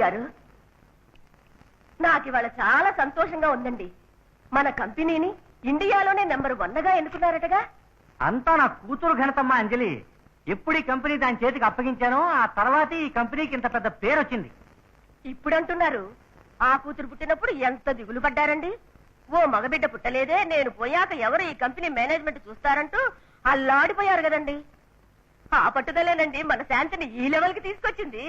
అయ్యగారు నాకు ఇవాళ చాలా సంతోషంగా ఉందండి. మన కంపెనీని ఇండియాలోనే నెంబర్ వన్గా ఎన్నుకున్నారటగా. అంతా నా కూతురు ఘనతమ్మ అంజలి. ఎప్పుడు ఈ కంపెనీ దాని చేతికి అప్పగించానో ఆ తర్వాత ఈ కంపెనీకి ఇంత పెద్ద పేరు వచ్చింది ఇప్పుడు అంటున్నారు ఆ కూతురు పుట్టినప్పుడు ఎంత దిగులు పడ్డారండి. ఓ మగబిడ్డ పుట్టలేదే నేను పోయాక ఎవరు ఈ కంపెనీ మేనేజ్మెంట్ చూస్తారంటూ అల్లాడిపోయారు కదండి. ఆ పట్టుదలేనండి మన శాంతిని ఈ లెవెల్కి తీసుకొచ్చింది.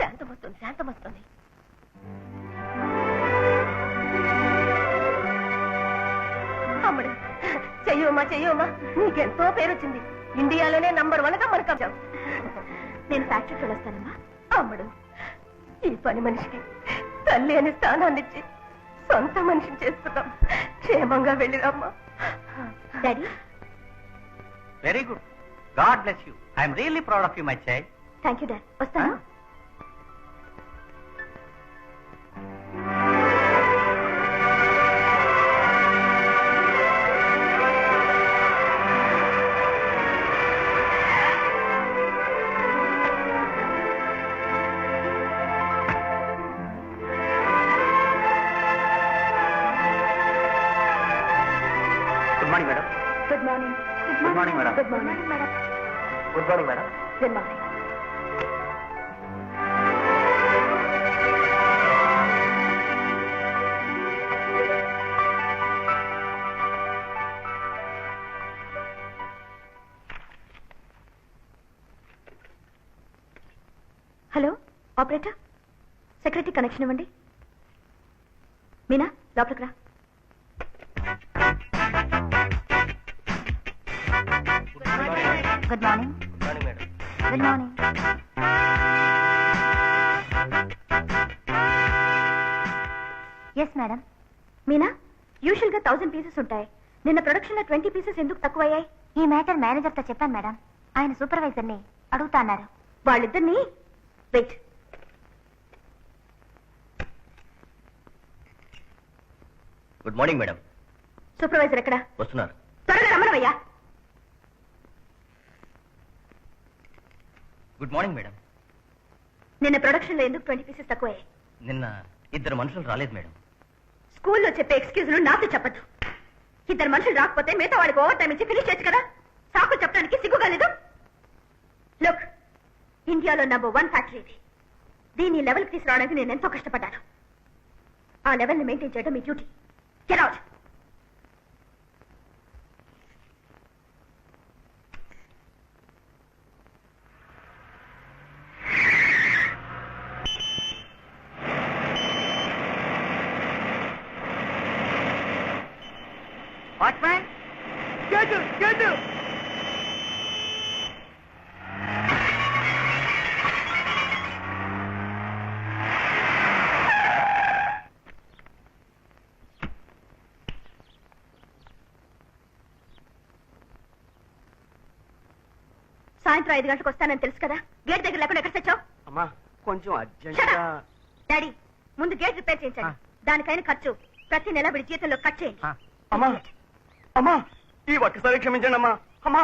శాంతమొస్తుంది శాంతమొస్తుంది. అమ్మడు చెయ్యమ్మా చెయ్యమ్మా నీకెంతో పేరు వచ్చింది ఇండియాలోనే నంబర్ వన్గా మనకు నేను ఫ్యాక్టరీకి వెళ్ళొస్తానమ్మా అమ్మడు ఈ పని మనిషికి తల్లి అనే స్థానాన్ని ఇచ్చి సొంత మనిషిని చేసుకున్నాం క్షేమంగా వెళ్ళిరమ్మా. Daddy? Very good God bless you I'm really proud of you my child thank you dad. వస్తాను. Good morning madam good morning Good morning, madam. Good morning madam good morning madam good morning hello operator secretary connection ఇవ్వండి. మీనా లోపలికి రా. Good morning good morning yes madam Meena యూజువల్గా thousand pieces ఉంటాయి. నిన్న ప్రొడక్షన్లో twenty pieces ఎందుకు తక్కువయ్యాయి? ఈ matter మేనేజర్తో చెప్పాను మేడం ఆయన సూపర్వైజర్ని అడుగుతా అన్నారు. వాళ్ళిద్దరిని? Wait good morning madam supervisor ఎక్కడ? వస్తున్నారు. త్వరగా రమ్మనవయ్యా. Good morning madam. నిన్న ప్రొడక్షన్లో ఎందుకు ట్వంటీ పీసెస్ తక్కువయ్యాయి నిన్న ఇద్దరు మనుషులు రాలేదు మేడం. స్కూల్లో చెప్పే ఎక్స్క్యూజ్లు నాతో చెప్పద్దు. ఇద్దరు మనుషులు రాకపోతే మిగతా వాళ్ళకి ఓవర్ టైం ఇచ్చి ఫినిష్ చేయొచ్చు కదా? సాకు చెప్పడానికి సిగ్గుగా లేదు లుక్ ఇండియాలో నంబర్ వన్ ఫ్యాక్టరీ ఇది. దీన్ని లెవెల్కి తీసుకురావడానికి నేను ఎంతో కష్టపడ్డాను. ఆ లెవెల్ని మెయింటైన్ చేయడం మీ duty get out watchman gate gate సాయంత్రం ఐదు గంటలకు వస్తానని తెలుసు కదా? గేట్ దగ్గర లేకుండా ఎక్కడ తెచ్చావు? అమ్మా కొంచెం. డాడీ ముందు గేట్ రిపేర్ చేయించండి. దానికైన ఖర్చు. ప్రతి నెల విడి జీతంలో కట్ చేయండి. అమ్మా! అమ్మా! ఈ ఒక్కసారి క్షమించండి అమ్మా. అమ్మా!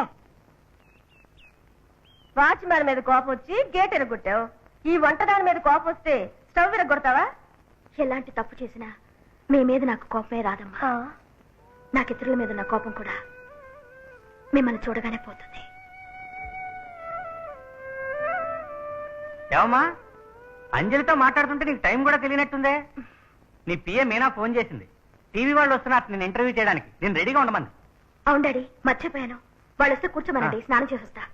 వాచ్మ్యాన్ మీద కోపం వచ్చి గేట్ ఎరగొట్టావు ఈ వంటదాని మీద కోపం వస్తే స్టవ్ ఎరగొడతావా ఎలాంటి తప్పు చేసినా మీ మీద నాకు కోపమే రాదమ్మా. నాకు ఇతరుల మీద ఉన్న కోపం కూడా మిమ్మల్ని చూడగానే పోతుంది. ఏమమ్మా? అంజలితో మాట్లాడుతుంటే నీకు టైం కూడా తెలియనట్టుందే? నీ పిఏ మీనా ఫోన్ చేసింది. టీవీ వాళ్ళు వస్తున్నారు నేను ఇంటర్వ్యూ చేయడానికి. నేను రెడీగా ఉండమంది అవును డాడీ మర్చిపోయాను. వాళ్ళు వస్తే కూర్చోమనండి. స్నానం చేసి వస్తా.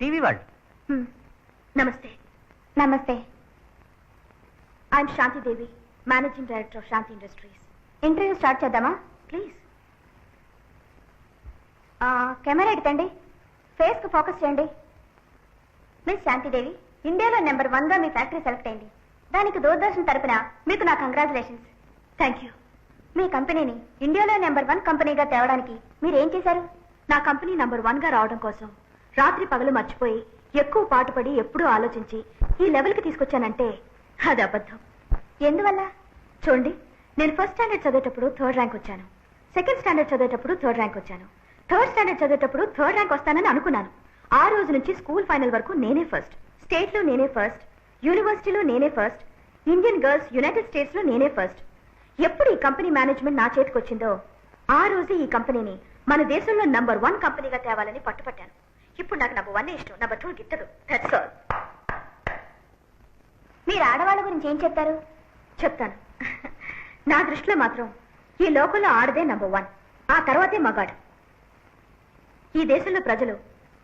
టీవీ వాళ్ళు? హ్మ్. నమస్తే. నమస్తే. I'm Shanti Devi managing director of Shanti industries interview start చేద్దామా? ప్లీజ్ కెమెరా ఎడతండి ఫేస్కు ఫోకస్ చేయండి. మిస్ శాంతిదేవి ఇండియాలో నెంబర్ వన్గా మీ ఫ్యాక్టరీ సెలెక్ట్ అయింది. దానికి దూరదర్శన్ తరపున మీకు నా కంగ్రాచులేషన్స్ థ్యాంక్ యూ మీ కంపెనీని ఇండియాలో నెంబర్ వన్ కంపెనీగా తేవడానికి మీరు ఏం చేశారు? నా కంపెనీ నెంబర్ వన్గా రావడం కోసం రాత్రి పగలు మర్చిపోయి ఎక్కువ పాటుపడి ఎప్పుడూ ఆలోచించి ఈ లెవెల్కి తీసుకొచ్చానంటే అది అబద్ధం. ఎందువల్ల? చూడండి నేను ఫస్ట్ స్టాండర్డ్ చదివేటప్పుడు థర్డ్ ర్యాంక్ వచ్చాను. సెకండ్ స్టాండర్డ్ చదివేటప్పుడు థర్డ్ ర్యాంక్ వచ్చాను. థర్డ్ స్టాండర్డ్ చదివేటప్పుడు థర్డ్ ర్యాంక్ వస్తానని అనుకున్నాను. ఆ రోజు నుంచి స్కూల్ ఫైనల్ వరకు నేనే ఫస్ట్. స్టేట్లో నేనే ఫస్ట్. యూనివర్సిటీలో నేనే ఫస్ట్. ఇండియన్ గర్ల్స్ యునైటెడ్ స్టేట్స్లో నేనే ఫస్ట్. ఎప్పుడు ఈ కంపెనీ మేనేజ్మెంట్ నా చేతికొచ్చిందో ఆ రోజే ఈ కంపెనీని మన దేశంలో నంబర్ వన్ కంపెనీగా తేవాలని పట్టుపట్టాను. ఇప్పుడు నాకు నంబర్ వన్ ఇష్టం. నంబర్ టూ గిట్టదు దట్స్ ఆల్ మీరు ఆడవాళ్ళ గురించి ఏం చెప్తారు? చెప్తాను. నా దృష్టిలో మాత్రం ఈ లోకంలో ఆడదే నంబర్ వన్ ఆ తర్వాతే మగాడు. ఈ దేశంలో ప్రజలు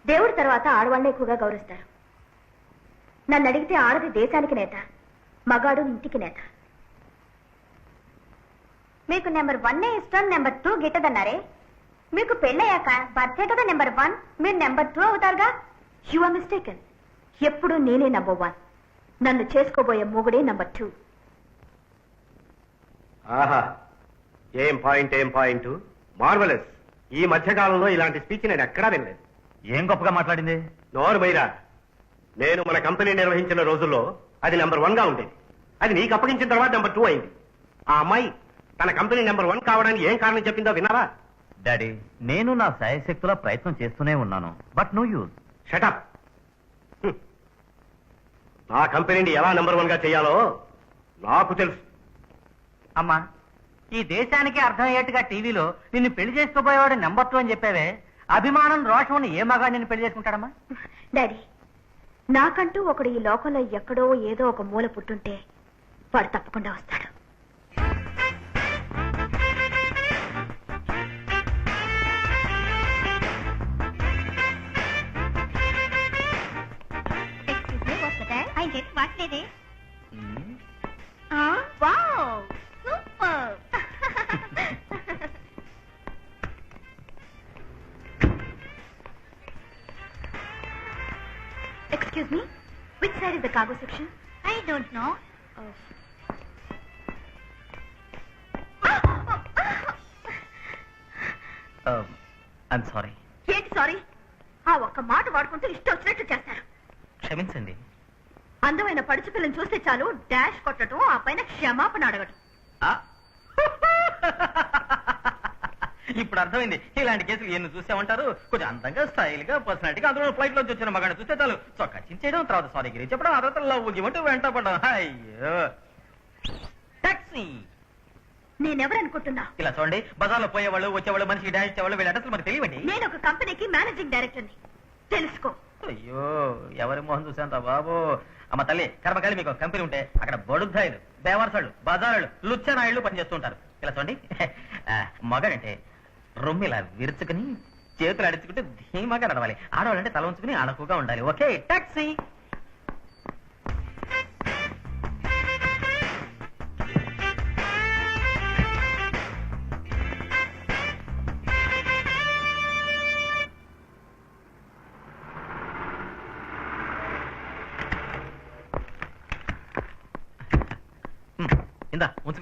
దేవుడి తర్వాత ఆడవాళ్ళని ఎక్కువగా గౌరవిస్తారు. నన్ను అడిగితే ఆడది దేశానికి నేత మగాడు ఇంటికి నేత. మీకు నెంబర్ వన్ ఇష్టం నెంబర్ టూ గిట్టదన్నారే మీకు పెళ్ళయ్యాక భర్తే కదా నెంబర్ వన్ మీరు నెంబర్ టూ అవుతారుగా? యు ఆర్ మిస్టేకన్ ఎప్పుడు నేనే నెంబర్ వన్ నన్ను చేసుకోబోయే మొగుడే నెంబర్ టూ ఆహా. ఏం పాయింట్ ఏం పాయింట్? మార్వలెస్ ఈ మధ్య కాలంలో ఇలాంటి స్పీచ్ నేను ఎక్కడా వినలేదు. ఏం గొప్పగా మాట్లాడింది? నోరు మైరా. నేను మన కంపెనీ నిర్వహించిన రోజుల్లో అది నెంబర్ వన్గా ఉండేది. అది నీకు అప్పగించిన తర్వాత నెంబర్ టూ అయింది. ఆ అమ్మాయి తన కంపెనీ నెంబర్ వన్ కావడానికి ఏం కారణం చెప్పిందో విన్నారా డాడీ నేను నా శాయశక్తుల ప్రయత్నం చేస్తూనే ఉన్నాను. But no use. షటప్ నా కంపెనీని ఎలా నెంబర్ వన్గా చేయాలో నాకు తెలుసు. అమ్మా ఈ దేశానికి అర్థమయ్యేట్టుగా టీవీలో నిన్ను పెళ్ళి చేసుకోబోయేవాడు నెంబర్ టూ అని చెప్పావే. అభిమానం రోషం ఏ మగా నిన్ను పెళ్ళి చేసుకుంటాడమ్మా? డాడీ నాకంటూ ఒకడు ఈ లోకంలో ఎక్కడో ఏదో ఒక మూల పుట్టుంటే వాడు తప్పకుండా వస్తాడు. Excuse me, which side is the cargo section? I don't know. I'm sorry ఏంటి సారీ ఆ ఒక్క మాట వాడుకుంటూ ఇష్టం వచ్చినట్టు చేస్తారు క్షమించండి అందమైన పడుచు పిల్లని చూస్తే చాలు డాష్ కొట్టడం ఆ పైన క్షమాపణ అడగడం ఇప్పుడు అర్థమైంది. ఇలాంటి కేసులు ఎన్ని చూసామంటారు కొంచెం అందంగా స్టైల్గా పర్సనాలిటీగా అందులో ఫ్లైట్ లోంచి వచ్చిన మగాడిని చూస్తే చాలు. చొక్కా చించేయడం తర్వాత సారీ గిరి చెప్పడం ఆ తర్వాత లవ్ ఇవ్వటం వెంట పడడం. అయ్యో. టాక్సీ నేనెవరనుకుంటున్నా? ఇలా చూడండి. బజార్లో పోయేవాళ్ళు వచ్చేవాళ్ళు మనిషికి డాన్స్ ఇచ్చేవాళ్ళు వీళ్ళ అడ్రస్లు మనకు తెలియండి నేను ఒక కంపెనీకి మేనేజింగ్ డైరెక్టర్ని. తెలుసుకో. అయ్యో ఎవరి మొహం చూసాంత బాబు? అమ్మ తల్లి కర్మకాలి మీకు ఒక కంపెనీ ఉంటే అక్కడ బడుద్దాయిలు దేవర్సాళ్ళు బజారులు లుచ్చనాయుళ్ళు పనిచేస్తుంటారు. ఇలా చూడండి. ఆ, మగాడంటే రొమ్మి ఇలా విరుచుకుని చేతులు అడుచుకుంటే ధీమాగా నడవాలి. ఆడవాళ్ళంటే తల ఉంచుకుని అడకుగా ఉండాలి. Okay taxi.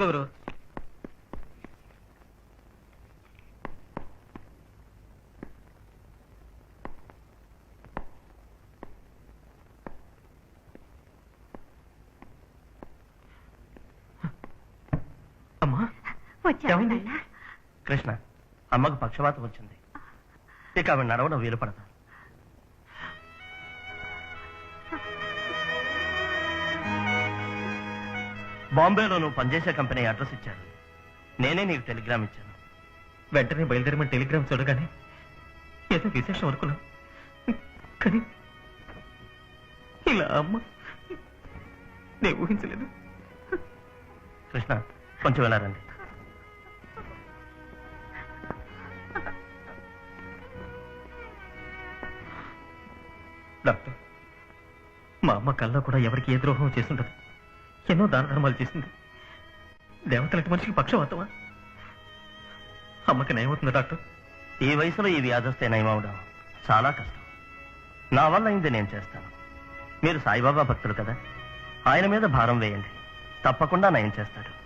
గురు అమ్మా వచ్చావా ఏమైంది? నాన్నా? కృష్ణ అమ్మకు పక్షవాతం వచ్చింది ఇక ఆమె నడవడం వీలు పడదు బాంబేలో నువ్వు పనిచేసే కంపెనీ అడ్రస్ ఇచ్చారు. నేనే నీకు టెలిగ్రామ్ ఇచ్చాను. వెంటనే బయలుదేరమని టెలిగ్రామ్ చూడగానే ఏదో విశేషం అనుకున్నా కానీ ఇలా అమ్మ నేను ఊహించలేదు. కృష్ణ కొంచెం ఇలా రండి డాక్టర్ మా అమ్మ కల్లో కూడా ఎవరికి ఏ ద్రోహం చేస్తుండదు ఎన్నో దాన ధర్మాలు చేసింది. దేవతలకి మనిషికి పక్షవాతమా అమ్మకి నయమవుతుందా డాక్టర్. ఈ వయసులో ఈ వ్యాధి నయమవడం చాలా కష్టం. నా వల్ల అయింది నేను చేస్తాను. మీరు సాయిబాబా భక్తులు కదా? ఆయన మీద భారం వేయండి. తప్పకుండా నయం చేస్తాడు.